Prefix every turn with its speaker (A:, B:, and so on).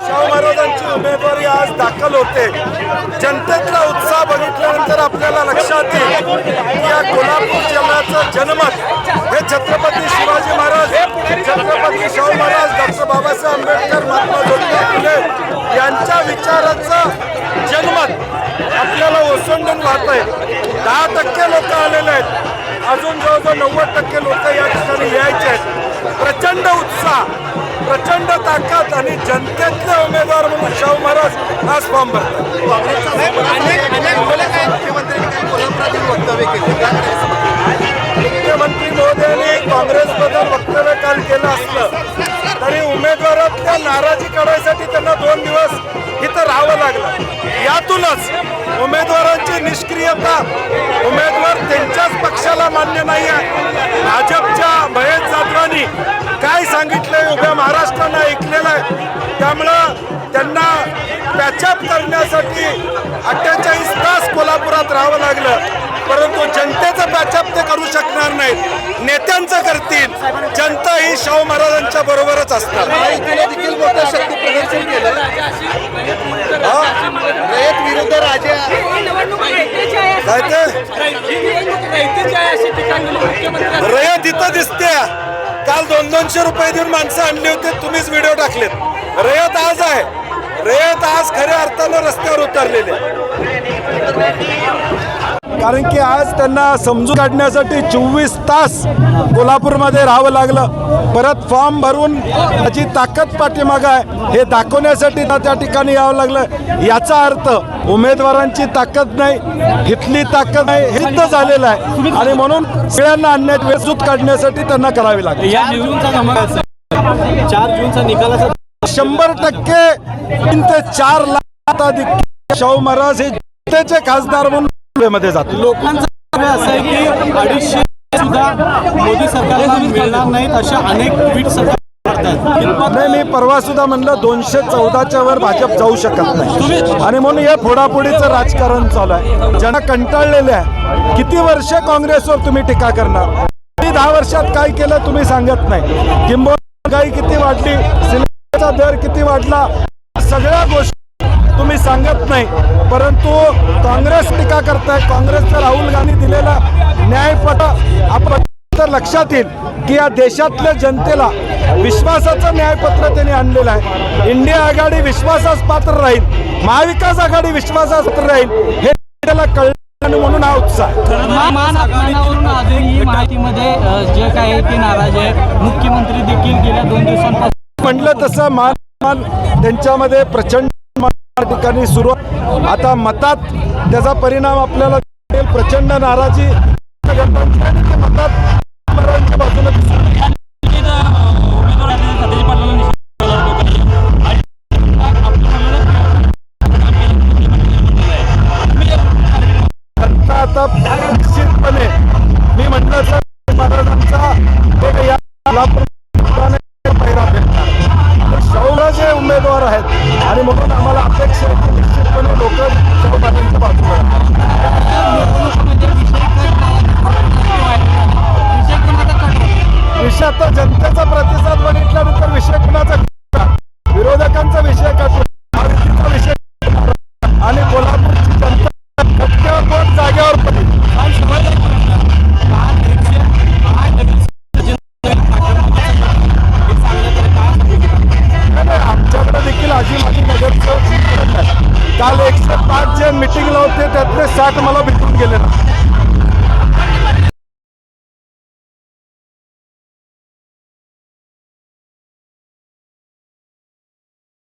A: शाहू महाराजांची उमेदवारी आज दाखल होते. जनतेतला उत्साह बघितल्यानंतर आपल्याला लक्षात येईल या कोल्हापूर जिल्ह्याचं जनमत हे छत्रपती शिवाजी महाराज छत्रपती शाहू महाराज डॉक्टर बाबासाहेब आंबेडकर महात्मा ज्योतिबा फुले यांच्या विचाराचं जनमत आपल्याला ओसंडून वाहत आहे. दहा टक्के लोक आलेले आहेत. अजून जवळजवळ नव्वद टक्के लोक या ठिकाणी यायचे आहेत. प्रचंड उत्साह प्रचंड ताकद आणि जनतेतले उमेदवार म्हणून शाहू महाराज आज फॉर्म भरतात. मुख्यमंत्री महोदयांनी काँग्रेसबद्दल वक्तव्य काल केलं असलं तरी उमेदवारातल्या नाराजी काढायसाठी त्यांना दोन दिवस इथं राहावं लागलं. यातूनच उमेदवारांची निष्क्रियता उमेदवार त्यांच्याच पक्षाला मान्य नाही आहे. महाराष्ट्रानं ऐकलेलं आहे. त्यामुळं त्यांना पॅचअप करण्यासाठी अठ्ठेचाळीस तास कोल्हापुरात राहावं लागलं. परंतु जनतेचं पॅचअप ते करू शकणार नाहीत. नेत्यांचं करतील. जनता ही शाहू महाराजांच्या बरोबरच असणार.
B: देखील मोठं शक्ती प्रदर्शन केलं. रयत विरुद्ध राजा.
A: काय ते? रयत इथं दिसते काल दोन दोनशे रुपये देऊन माणसं आणली होती तुम्हीच व्हिडिओ टाकलेत. रयत आज आहे. रयत आज खऱ्या अर्थानं रस्त्यावर उतरलेले कारण की आज त्यांना समजून काढण्यासाठी चोवीस तास कोल्हापूरमध्ये राहावं लागलं. परत फॉर्म भरून त्याची ताकद पाठीमागं आहे. हे दाखवण्यासाठी ना त्या ठिकाणी यावं लागलं. याचा अर्थ उमेदवारांची ताकद नाही इथली ताकद नाही हे सिद्ध झालेलं आहे. आणि म्हणून सगळ्यांना आणण्यात वेसूत काढण्यासाठी त्यांना करावी लागेल.
C: चार जूनचा निकालाचा
A: शंभर टक्के तीन ते चार लाख अधिक शाहू महाराज हे जनतेचे खासदार म्हणून मध्ये जातील
C: लोकांचं असं आहे की अडीचशे सुद्धा मोदी सरकारला मिळणार नाहीत अशा अनेक ट्विट कितपत
A: नाही मी परवा सुद्धा म्हणलं दोनशे चौदाच्या वर भाजप जाऊ शकत नाही. आणि म्हणून या फोडाफोडीचं राजकारण चालू आहे. ज्यांना कंटाळलेले आहे किती वर्ष काँग्रेसवर तुम्ही टीका करणार? दहा वर्षात काय केलं तुम्ही सांगत नाही. किंबहुना महागाई किती वाढली सिलेंडरचा दर किती वाढला सगळ्या गोष्टी तुम्ही सांगत नाही. परंतु काँग्रेस टीका करताय. काँग्रेसचा राहुल गांधी दिलेला न्यायपट आपण तर लक्षात येईल की या देशातल्या जनतेला विश्वासाचं न्यायपत्र त्यांनी आणलेलं आहे. इंडिया आघाडी विश्वासास पात्र राहील. महाविकास आघाडी विश्वासास पात्र राहील. हे त्याला कळलं म्हणून हा उत्साह
D: आजही माहितीमध्ये जे काय आहे ते नाराज आहे. मुख्यमंत्री देखील गेल्या दोन दिवसांपासून
A: म्हटलं तसं मान त्यांच्यामध्ये प्रचंड ठिकाणी सुरू आता मतात त्याचा परिणाम आपल्याला प्रचंड नाराजी. मतात काल एकशे पाच जे मिटिंगला होते त्यातले साठ मला भेटून गेले ना.